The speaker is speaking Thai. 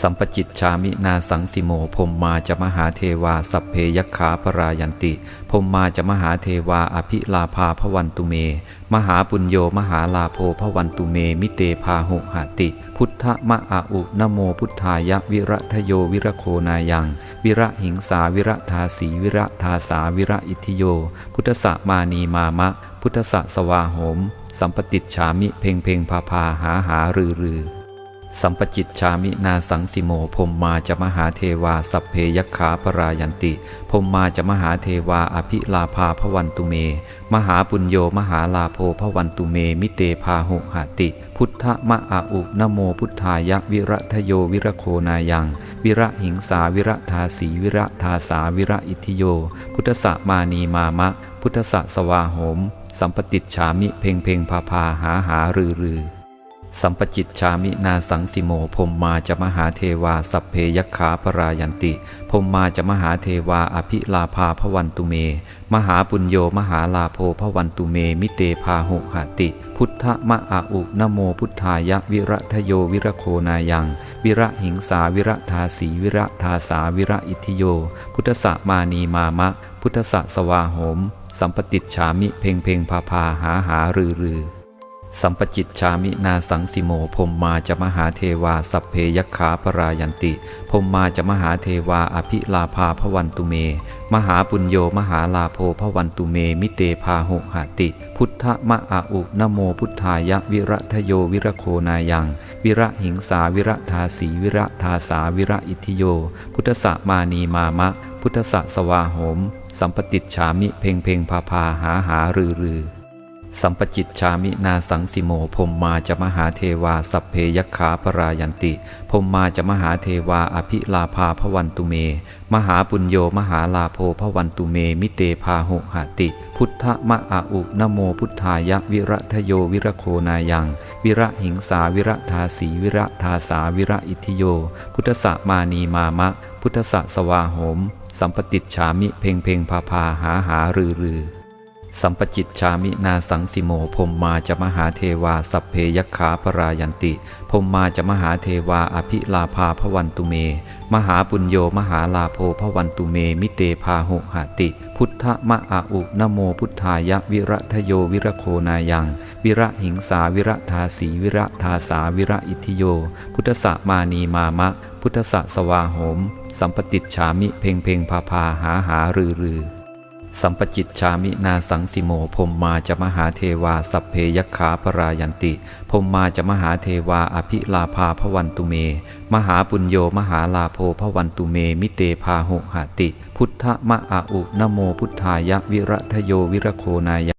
สัมปจิตชามินาสังสิโมพรมมาจะมหาเทวา สัพเพยคขาปรายันติพรมมาจะมหาเทวาอภิลาภาพวันตุเม มหาปุญโยมหาลาโภพวันตุเม มิเตพาหุหติ พุทธมะอาอุนโมพุทธายะวิระทโยวิระโคนายัง วิระหิงสาวิระทาสีวิระทาสาวิระอิทิโย พุทธสมานีมามะ พุทธสสวาโหม สัมปติจฉามิเพ่งเพ่งพาพาหาหารือรือ สัมปจิตชามินาสังสิโมพมมาจะมหาเทวา สัพเพยคขาปรายันติพมมาจะมหาเทวาอภิลาภาพวันตุเม มหาปุญโยมหาลาโภพวันตุเม มิเตพาหุหติ พุทธมะอาอุนโมพุทธายะวิระทโยวิระโคนายัง วิระหิงสาวิระทาสีวิระทาสาวิระอิทิโย พุทธสมานีมามะ พุทธสสวาโหม สัมปติจฉามิเพ่งเพ่งพาพาหาหารือรือ สัมปจิตชามินาสังสิโมพรมมาจะมหาเทวา สัพเพยคขาปรายันติพรมมาจะมหาเทวาอภิลาภาพวันตุเม มหาปุญโยมหาลาโภพวันตุเม มิเตพาหุหติ พุทธมะอาอุนโมพุทธายะวิระทโยวิระโคนายัง วิระหิงสาวิระทาสีวิระทาสาวิระอิทิโย พุทธสมานีมามะ พุทธสสวาโหม สัมปติจฉามิเพ่งเพ่งพาพาหาหารือรือ สัมปจิตชามินาสังสิโมพรมมาจะมหาเทวา สัพเพยคขาปรายันติพรมมาจะมหาเทวาอภิลาภาพวันตุเม มหาปุญโยมหาลาโภพวันตุเม มิเตพาหุหติ พุทธมะอาอุนโมพุทธายะวิระทโยวิระโคนายัง วิระหิงสาวิระทาสีวิระทาสาวิระอิทิโย พุทธสมานีมามะ พุทธสสวาโหม สัมปติจฉามิเพ่งเพ่งพาพาหาหารือรือ สัมปจิตชามินาสังสิโมพมมาจะมหาเทวา สัพเพยคขาปรายันติพมมาจะมหาเทวาอภิลาภาพวันตุเม มหาปุญโยมหาลาโภพวันตุเม มิเตพาหุหติ พุทธมะอาอุนโมพุทธายะวิระทโยวิระโคนายัง วิระหิงสาวิระทาสีวิระทาสาวิระอิทิโย พุทธสมานีมามะ พุทธสสวาโหม สัมปติจฉามิเพ่งเพ่งพาพาหาหารือรือ สัมปจิตชามินาสังสิโมพรมมาจะมหาเทวา สัพเพยคขาปรายันติพรมมาจะมหาเทวาอภิลาภาพวันตุเม มหาปุญโยมหาลาโภพวันตุเม มิเตพาหุหติ พุทธมะอาอุนโมพุทธายะวิระทโยวิระโคนายัง วิระหิงสาวิระทาสีวิระทาสาวิระอิทิโย พุทธสมานีมามะ พุทธสสวาโหม สัมปติจฉามิเพ่งเพ่งพาพาหาหารือรือ สัมปจิตชามินาสังสิโมพมมาจะมหาเทวา สัพเพยคขาปรายันติพมมาจะมหาเทวาอภิลาภาพวันตุเม มหาปุญโยมหาลาโภพวันตุเม มิเตพาหุหติ พุทธมะอาอุนโมพุทธายะวิระทโยวิระโคนาย